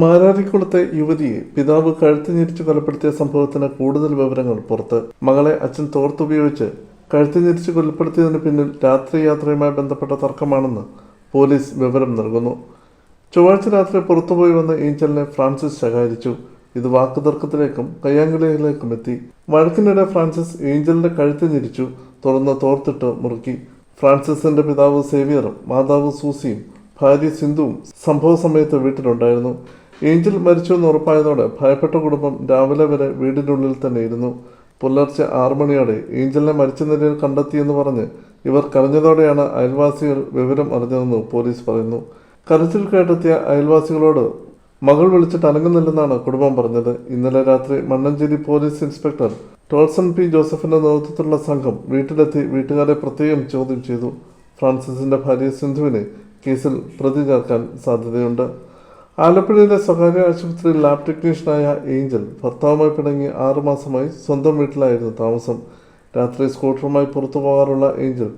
മാരാരിക്കുളത്തെ യുവതിയെ പിതാവ് കഴുത്ത് ഞെരിച്ച് കൊലപ്പെടുത്തിയ സംഭവത്തിന് കൂടുതൽ വിവരങ്ങൾ പുറത്ത്. മകളെ അച്ഛൻ തോർത്തുപയോഗിച്ച് കഴുത്ത് ഞെരിച്ച് കൊലപ്പെടുത്തിയതിന് പിന്നിൽ രാത്രി യാത്രയുമായി ബന്ധപ്പെട്ട തർക്കമാണെന്ന് പോലീസ് വിവരം നൽകുന്നു. ചൊവ്വാഴ്ച രാത്രി പുറത്തുപോയി വന്ന ഏഞ്ചലിനെ ഫ്രാൻസിസ് ശകാരിച്ചു. ഇത് വാക്കുതർക്കത്തിലേക്കും കയ്യാങ്കളിയിലേക്കും എത്തി. വഴക്കിനിടെ ഫ്രാൻസിസ് ഏഞ്ചലിന്റെ കഴുത്ത് ഞെരിച്ചു. തുറന്ന് തോർത്തിട്ട് മുറുക്കി. ഫ്രാൻസിസിന്റെ പിതാവ് സേവിയറും മാതാവ് സൂസിയും ഭാര്യ സിന്ധുവും സംഭവ സമയത്ത് വീട്ടിലുണ്ടായിരുന്നു. ഏഞ്ചൽ മരിച്ചു എന്ന് ഉറപ്പായതോടെ ഭയപ്പെട്ട കുടുംബം രാവിലെ വരെ വീടിനുള്ളിൽ തന്നെ ഇരുന്നു. പുലർച്ചെ ആറു മണിയോടെ ഏഞ്ചലിനെ മരിച്ച നിലയിൽ കണ്ടെത്തിയെന്ന് പറഞ്ഞ് ഇവർ കരഞ്ഞതോടെയാണ് അയൽവാസികൾ വിവരം അറിഞ്ഞതെന്ന് പോലീസ് പറയുന്നു. കരച്ചിൽ കേട്ടെത്തിയ അയൽവാസികളോട് മകൾ വിളിച്ചിട്ട് അനങ്ങുന്നില്ലെന്നാണ് കുടുംബം പറഞ്ഞത്. ഇന്നലെ രാത്രി Mannancheri police inspector Tolson P ജോസഫിന്റെ നേതൃത്വത്തിലുള്ള സംഘം വീട്ടിലെത്തി വീട്ടുകാരെ പ്രത്യേകം ചോദ്യം ചെയ്തു. ഫ്രാൻസിസിന്റെ ഭാര്യ സിന്ധുവിനെ കേസിൽ പ്രതി ചേർക്കാൻ സാധ്യതയുണ്ട്. ആലപ്പുഴയിലെ സ്വകാര്യ ആശുപത്രിയിൽ ലാബ് ടെക്നീഷ്യനായ ഏഞ്ചൽ ഭർത്താവുമായി പിണങ്ങി ആറുമാസമായി സ്വന്തം വീട്ടിലായിരുന്നു താമസം. രാത്രി സ്കൂട്ടറുമായി പുറത്തു പോകാറുള്ള ഏഞ്ചൽ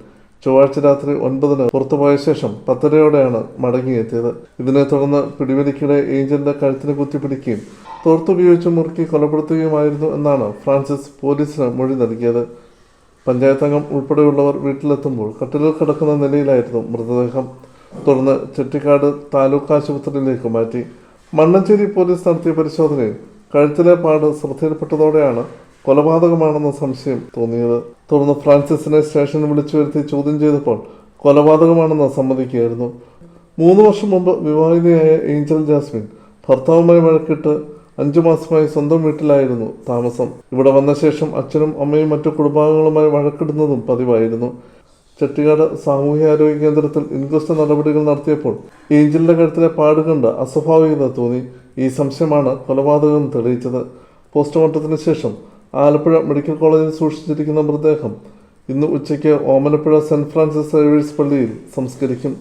ചൊവ്വാഴ്ച രാത്രി ഒൻപതിന് പുറത്തുപോയ ശേഷം പത്തരയോടെയാണ് മടങ്ങിയെത്തിയത്. ഇതിനെ തുടർന്ന് പിടിവലിക്കിടെ ഏഞ്ചലിന്റെ കഴുത്തിന് കുത്തിപ്പിടിക്കുകയും തോർത്തുപയോഗിച്ച് മുറുക്കി കൊലപ്പെടുത്തുകയുമായിരുന്നു എന്നാണ് ഫ്രാൻസിസ് പോലീസിന് മൊഴി നൽകിയത്. പഞ്ചായത്തംഗം ഉൾപ്പെടെയുള്ളവർ വീട്ടിലെത്തുമ്പോൾ കട്ടിലിൽ കിടക്കുന്ന നിലയിലായിരുന്നു മൃതദേഹം. തുടർന്ന് ചെട്ടിക്കാട് താലൂക്ക് ആശുപത്രിയിലേക്ക് മാറ്റി മണ്ണഞ്ചേരി പോലീസ് നടത്തിയ പരിശോധനയിൽ കഴുത്തിലെ പാട് ശ്രദ്ധയിൽപ്പെട്ടതോടെയാണ് കൊലപാതകമാണെന്ന സംശയം തോന്നിയത്. തുടർന്ന് ഫ്രാൻസിസിനെ സ്റ്റേഷനിൽ വിളിച്ചു വരുത്തി ചോദ്യം ചെയ്തപ്പോൾ കൊലപാതകമാണെന്ന് സമ്മതിക്കുകയായിരുന്നു. മൂന്ന് വർഷം മുമ്പ് വിവാഹിതയായ ഏഞ്ചൽ ജാസ്മിൻ ഭർത്താവുമായി വഴക്കിട്ട് അഞ്ചു മാസമായി സ്വന്തം വീട്ടിലായിരുന്നു താമസം. ഇവിടെ വന്ന ശേഷം അച്ഛനും അമ്മയും മറ്റു കുടുംബാംഗങ്ങളുമായി വഴക്കിടുന്നതും പതിവായിരുന്നു. ചെട്ടിക്കാട് സാമൂഹ്യാരോഗ്യ കേന്ദ്രത്തിൽ ഇൻക്വസ്റ്റ് നടപടികൾ നടത്തിയപ്പോൾ ഏഞ്ചലിന്റെ കഴുത്തിലെ പാട് കണ്ട് അസ്വാഭാവികത തോന്നി. ഈ സംശയമാണ് കൊലപാതകം തെളിയിച്ചത്. പോസ്റ്റ്മോർട്ടത്തിന് ശേഷം ആലപ്പുഴ മെഡിക്കൽ കോളേജിൽ സൂക്ഷിച്ചിരിക്കുന്ന മൃതദേഹം ഇന്ന് ഉച്ചയ്ക്ക് ഓമനപ്പുഴ സെന്റ് ഫ്രാൻസിസ് സേവേഴ്സ് പള്ളിയിൽ സംസ്കരിക്കും.